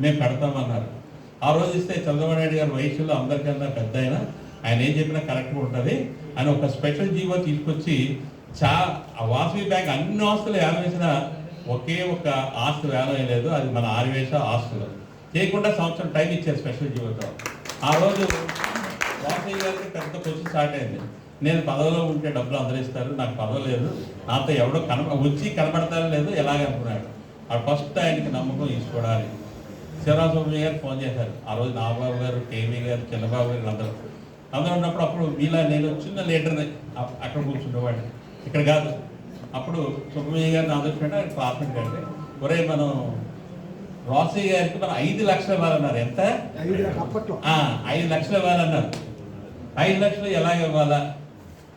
మేము పెడతామన్నారు ఆ రోజు ఇస్తే చంద్రబాబు నాయుడు గారు వయసులో అందరికన్నా పెద్ద ఆయన. ఆయన ఏం చెప్పినా కరెక్ట్గా ఉంటుంది అని ఒక స్పెషల్ జీవో తీసుకొచ్చి చా వాసవి బ్యాంక్ అన్ని ఆస్తులు వేలవేసిన ఒకే ఒక ఆస్తు వేలవేయలేదు అది మన ఆరువేష ఆస్తులు. చేయకుండా సంవత్సరం టైం ఇచ్చారు స్పెషల్ జీవోతో. ఆ రోజు వాసవి గారికి పెద్ద క్వశ్చన్ స్టార్ట్ అయింది. నేను పదవిలో ఉంటే డబ్బులు అందరూ ఇస్తారు. నాకు పదవి లేదు. నాతో ఎవడో కనప వచ్చి కనపడతారో లేదు ఎలాగనుకున్నాడు. ఆ ఫస్ట్ ఆయనకి నమ్మకం తీసుకోవడానికి. సుబ్రహ్మణ్య గారు ఫోన్ చేశారు. ఆ రోజు నాగబాబు గారు కేవీ గారు చంద్రబాబు గారు అందరూ అందరూ ఉన్నప్పుడు అప్పుడు మీలా నేను చిన్న లీడర్ని అప్- అక్కడ కూర్చుండేవాడిని. ఇక్కడ కాదు. అప్పుడు సుబ్రహ్మణ్య గారిని ఆదర్శంటే ఆయన క్లాస్మేట్ కంటే ఒరే మనం రోసయ్య గారికి మనం ఐదు లక్షలు ఇవ్వాలన్నారు. ఎంత? ఐదు లక్షలు ఇవ్వాలన్నారు. ఐదు లక్షలు ఎలాగ ఇవ్వాలా?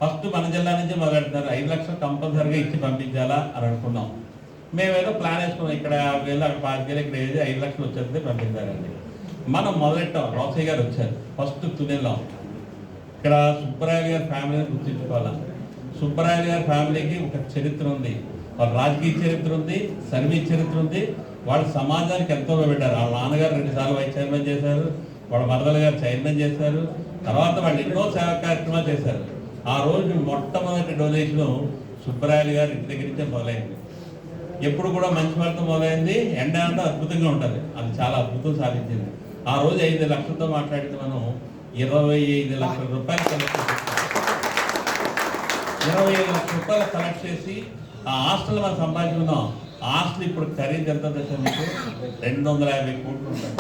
ఫస్ట్ మన జిల్లా నుంచి మొదలెడతారు. ఐదు లక్షలు కంపల్సరీగా ఇచ్చి పంపించాలా అని అనుకున్నాం. మేమేదో ప్లాన్ వేసుకున్నాం ఇక్కడ యాభై వేలు అక్కడ వేలు ఇక్కడ ఏది ఐదు లక్షలు వచ్చేస్తే పంపించారండి. మనం మొదలెట్టాం రోసయ్య గారు వచ్చారు ఫస్ట్ తునిలో ఇక్కడ సుబ్బరాయలు గారి ఫ్యామిలీని గుర్తించుకోవాలి? సుబ్బరాయలు గారి ఫ్యామిలీకి ఒక చరిత్ర ఉంది. వాళ్ళ రాజకీయ చరిత్ర ఉంది సర్వీస్ చరిత్ర ఉంది. వాళ్ళ సమాజానికి ఎంతో పెట్టారు వాళ్ళ నాన్నగారు రెండుసార్లు వైస్ చైర్మన్ చేశారు వాళ్ళ మరదలు గారు చైర్మన్ చేశారు తర్వాత వాళ్ళు ఎన్నో సేవా కార్యక్రమాలు చేశారు. ఆ రోజు మొట్టమొదటి డొనేషన్ సుబ్బరాయలు గారి ఇంటి దగ్గర నుంచే మొదలైంది. ఎప్పుడు కూడా మంచి ఫలితం మొదలైంది. ఎండ అంతా అద్భుతంగా ఉంటుంది. అది చాలా అద్భుతం సాధించింది. ఆ రోజు ఐదు లక్షలతో మాట్లాడితే మనం ఇరవై ఐదు లక్షల రూపాయలు కలెక్ట్ చేసాం. ఇరవై ఐదు లక్షల రూపాయలు కలెక్ట్ చేసి ఆ హాస్టల్ మనం సంపాదించుకున్నాం హాస్టల్ ఇప్పుడు ఖరీదు ఎంత దశ మీకు? రెండు వందల యాభై కోట్లు ఉంటాయి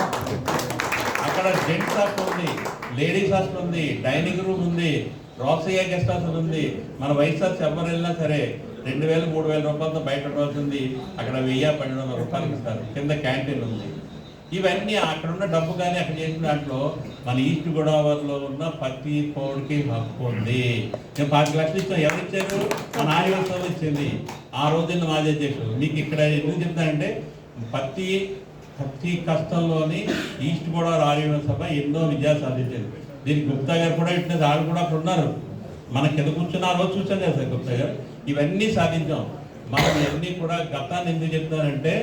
అక్కడ జెంట్స్ హాస్టల్ ఉంది లేడీస్ హాస్టల్ ఉంది డైనింగ్ రూమ్ ఉంది రోసయ్య గెస్ట్ హాస్టల్ ఉంది. మన వైఎస్ఆర్ ఎవరు వెళ్ళినా సరే రెండు వేలు మూడు వేల రూపాయలతో బయట ఉండవలసింది అక్కడ వెయ్యి పన్నెండు వందల రూపాయలకి ఇస్తారు. కింద క్యాంటీన్ ఉంది. ఇవన్నీ అక్కడ ఉన్న డబ్బు కానీ అక్కడ చేసిన దాంట్లో మన ఈస్ట్ గోదావరిలో ఉన్న ప్రతి పౌరుడికి హక్కు ఉంది. నేను పాతిక లక్షలు ఇచ్చాను ఎవరు ఇచ్చారు? మన ఆదివాసం ఇచ్చింది. ఆ రోజున మాజీ అధ్యక్షుడు. మీకు ఇక్కడ ఎందుకు చెప్తానంటే ప్రతి ప్రతి కష్టంలోని ఈస్ట్ గోదావరి ఆర్యవ సభ ఎన్నో విజయాలు సాధించింది. దీనికి గుప్తా గారు కూడా ఇట్లా వాళ్ళు కూడా అక్కడ ఉన్నారు. మన కింద కూర్చున్న ఆ రోజు చూసాం కదా సార్ గుప్తా గారు ఇవన్నీ సాధించాం. మనం ఇవన్నీ కూడా గతాన్ని ఎందుకు చెప్తానంటే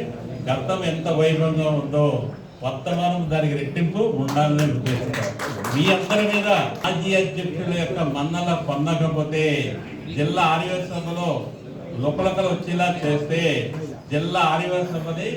గతం ఎంత వైభవంగా ఉందో వర్తమానం దానికి రెట్టింపు ఉండాలని ఉద్దేశిస్తాం మీ అందరి మీద మాజీ అధ్యక్షుల యొక్క మన్నల పొందకపోతే జిల్లా ఆర్యవ సభలో లోపలకలు వచ్చేలా చేస్తే జిల్లా ఆదివాసీ సభని